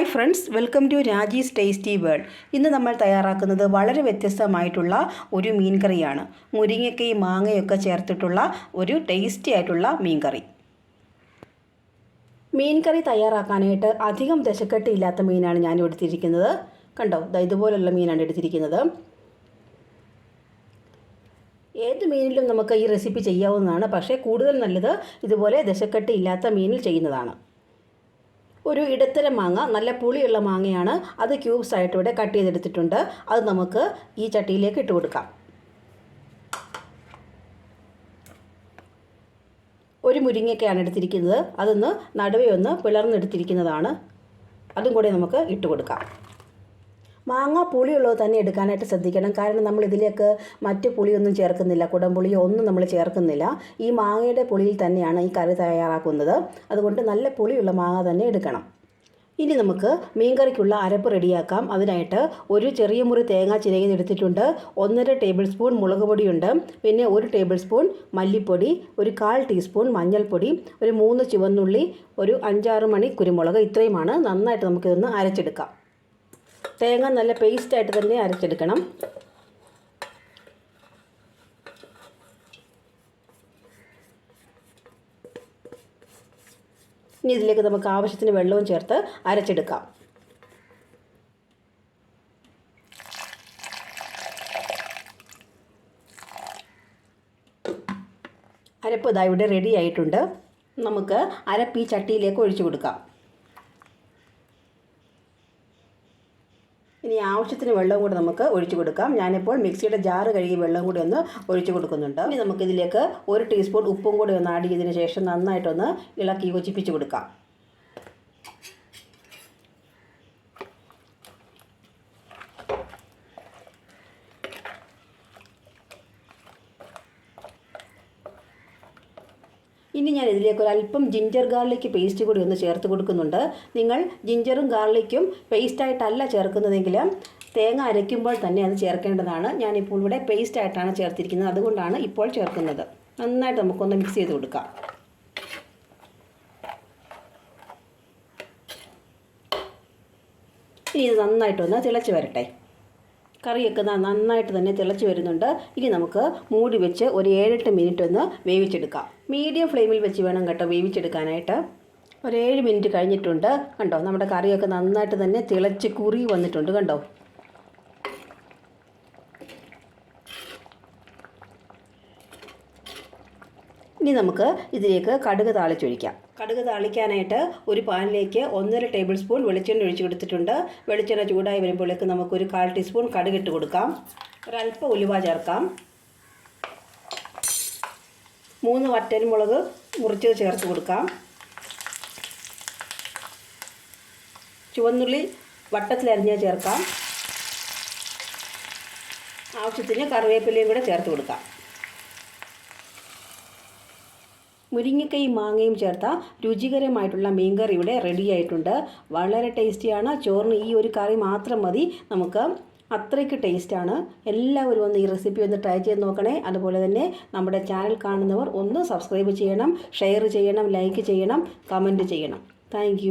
Hi friends welcome to Raji's tasty world. ഇന്ന് നമ്മൾ തയ്യാറാക്കുന്നത് വളരെ വ്യത്യസ്തമായിട്ടുള്ള ഒരു മീൻ കറിയാണ് മുരിങ്ങയ്ക്കയും മാങ്ങയൊക്കെ ചേർത്തിട്ടുള്ള ഒരു ടേസ്റ്റി ആയിട്ടുള്ള മീൻ കറി മീൻ കറി തയ്യാറാക്കാനായിട്ട് അധികം ദശക്കെട്ട് ഇല്ലാത്ത മീനാണ് ഞാൻ എടുത്തിരിക്കുന്നത് കണ്ടോ ഇതുപോലുള്ള മീനാണ് എടുത്തിരിക്കുന്നത്. ഏത് മീനിലും നമുക്ക് ഈ റെസിപ്പി ചെയ്യാവുന്നതാണ്. പക്ഷേ കൂടുതൽ നല്ലത് ഇതുപോലെ ദശക്കെട്ട് ഇല്ലാത്ത മീനിൽ ചെയ്യുന്നതാണ്. ഒരു ഇടത്തരം മാങ്ങ നല്ല പുളിയുള്ള മാങ്ങയാണ് അത് ക്യൂബ്സ് ആയിട്ട് ഇവിടെ കട്ട് ചെയ്തെടുത്തിട്ടുണ്ട്. അത് നമുക്ക് ഈ ചട്ടിയിലേക്ക് ഇട്ട് കൊടുക്കാം. ഒരു മുരിങ്ങയ്ക്കയാണ് എടുത്തിരിക്കുന്നത്. അതൊന്ന് നടുവേ ഒന്ന് പിളർന്നെടുത്തിരിക്കുന്നതാണ്. അതും കൂടി നമുക്ക് ഇട്ട് കൊടുക്കാം. മാങ്ങ പുളിയുള്ളത് തന്നെ എടുക്കാനായിട്ട് ശ്രദ്ധിക്കണം. കാരണം നമ്മൾ ഇതിലേക്ക് മറ്റ് പുളിയൊന്നും ചേർക്കുന്നില്ല. കുടംപുളിയോ ഒന്നും നമ്മൾ ചേർക്കുന്നില്ല. ഈ മാങ്ങയുടെ പുളിയിൽ തന്നെയാണ് ഈ കറി തയ്യാറാക്കുന്നത്. അതുകൊണ്ട് നല്ല പുളിയുള്ള മാങ്ങ തന്നെ എടുക്കണം. ഇനി നമുക്ക് മീൻകറിക്കുള്ള അരപ്പ് റെഡിയാക്കാം. അതിനായിട്ട് ഒരു ചെറിയ മുറി തേങ്ങ ചിരകിയെടുത്തിട്ടുണ്ട് ഒന്നര ടേബിൾ സ്പൂൺ മുളക് പൊടിയുണ്ട്. പിന്നെ ഒരു ടേബിൾ സ്പൂൺ മല്ലിപ്പൊടി ഒരു കാൽ ടീസ്പൂൺ മഞ്ഞൾപ്പൊടി ഒരു മൂന്ന് ചുവന്നുള്ളി ഒരു അഞ്ചാറ് മണി കുരുമുളക്. ഇത്രയുമാണ്. നന്നായിട്ട് നമുക്കിതൊന്ന് അരച്ചെടുക്കാം. തേങ്ങ നല്ല പേസ്റ്റായിട്ട് തന്നെ അരച്ചെടുക്കണം. ഇനി ഇതിലേക്ക് നമുക്ക് ആവശ്യത്തിന് വെള്ളവും ചേർത്ത് അരച്ചെടുക്കാം. അരപ്പ് ഇതാ ഇവിടെ റെഡി ആയിട്ടുണ്ട്. നമുക്ക് അരപ്പ് ഈ ചട്ടിയിലേക്ക് ഒഴിച്ചു കൊടുക്കാം. ഇനി ആവശ്യത്തിന് വെള്ളം കൂടി നമുക്ക് ഒഴിച്ചു കൊടുക്കാം. ഞാനിപ്പോൾ മിക്സിയുടെ ജാറ് കഴുകി വെള്ളം കൂടി ഒന്ന് ഒഴിച്ചു കൊടുക്കുന്നുണ്ട്. ഇനി നമുക്കിതിലേക്ക് ഒരു ടീസ്പൂൺ ഉപ്പും കൂടി ഒന്ന് ആഡ് ചെയ്തതിന് ശേഷം നന്നായിട്ടൊന്ന് ഇളക്കി യോജിപ്പിച്ച് കൊടുക്കാം. ഇനി ഞാൻ ഇതിലേക്ക് ഒരു അല്പം ജിഞ്ചർ ഗാർലിക് പേസ്റ്റ് കൂടി ഒന്ന് ചേർത്ത് കൊടുക്കുന്നുണ്ട്. നിങ്ങൾ ജിഞ്ചറും ഗാർലിക്കും പേസ്റ്റായിട്ടല്ല ചേർക്കുന്നതെങ്കിൽ തേങ്ങ അരയ്ക്കുമ്പോൾ തന്നെ അത് ചേർക്കേണ്ടതാണ്. ഞാനിപ്പോൾ ഇവിടെ പേസ്റ്റായിട്ടാണ് ചേർത്തിരിക്കുന്നത്. അതുകൊണ്ടാണ് ഇപ്പോൾ ചേർക്കുന്നത്. നന്നായിട്ട് നമുക്കൊന്ന് മിക്സ് ചെയ്ത് കൊടുക്കാം. ഇനി ഇത് നന്നായിട്ടൊന്ന് തിളച്ച് വരട്ടെ. കറിയൊക്കെ നന്നായിട്ട് തന്നെ തിളച്ച് വരുന്നുണ്ട്. ഇനി നമുക്ക് മൂടി വെച്ച് ഒരു ഏഴെട്ട് മിനിറ്റ് ഒന്ന് വേവിച്ചെടുക്കാം. മീഡിയം ഫ്ലെയിമിൽ വെച്ച് വേണം കേട്ടോ വേവിച്ചെടുക്കാനായിട്ട്. ഒരു ഏഴ് മിനിറ്റ് കഴിഞ്ഞിട്ടുണ്ട്. കണ്ടോ നമ്മുടെ കറിയൊക്കെ നന്നായിട്ട് തന്നെ തിളച്ച് കുറി വന്നിട്ടുണ്ട്. കണ്ടോ? ഇനി നമുക്ക് ഇതിലേക്ക് കടുക് താളിച്ചൊഴിക്കാം. കടുക് താളിക്കാനായിട്ട് ഒരു പാനിലേക്ക് ഒന്നര ടേബിൾ സ്പൂൺ വെളിച്ചെണ്ണ ഒഴിച്ചു കൊടുത്തിട്ടുണ്ട്. വെളിച്ചെണ്ണ ചൂടായി വരുമ്പോഴേക്ക് നമുക്കൊരു കാൽ ടീസ്പൂൺ കടുക് ഇട്ട് കൊടുക്കാം. ഒരല്പം ഉലുവ ചേർക്കാം. മൂന്ന് വറ്റൽമുളക് മുറിച്ചത് ചേർത്ത് കൊടുക്കാം. ചുവന്നുള്ളി വട്ടത്തിലരിഞ്ഞ് ചേർക്കാം. ആവശ്യത്തിന് കറിവേപ്പിലയും കൂടെ ചേർത്ത് കൊടുക്കാം. മുരിങ്ങക്കയും മാങ്ങയും ചേർത്ത രുചികരമായിട്ടുള്ള മീൻകറി ഇവിടെ റെഡി ആയിട്ടുണ്ട്. വളരെ ടേസ്റ്റിയാണ് ചോറിന് ഈ ഒരു കറി മാത്രം മതി. നമുക്ക് അത്രയ്ക്ക് ടേസ്റ്റാണ് എല്ലാവരും ഒന്ന് ഈ റെസിപ്പി ഒന്ന് ട്രൈ ചെയ്ത് നോക്കണേ. അതുപോലെ തന്നെ നമ്മുടെ ചാനൽ കാണുന്നവർ ഒന്ന് സബ്സ്ക്രൈബ് ചെയ്യണം ഷെയർ ചെയ്യണം ലൈക്ക് ചെയ്യണം കമന്റ് ചെയ്യണം. താങ്ക്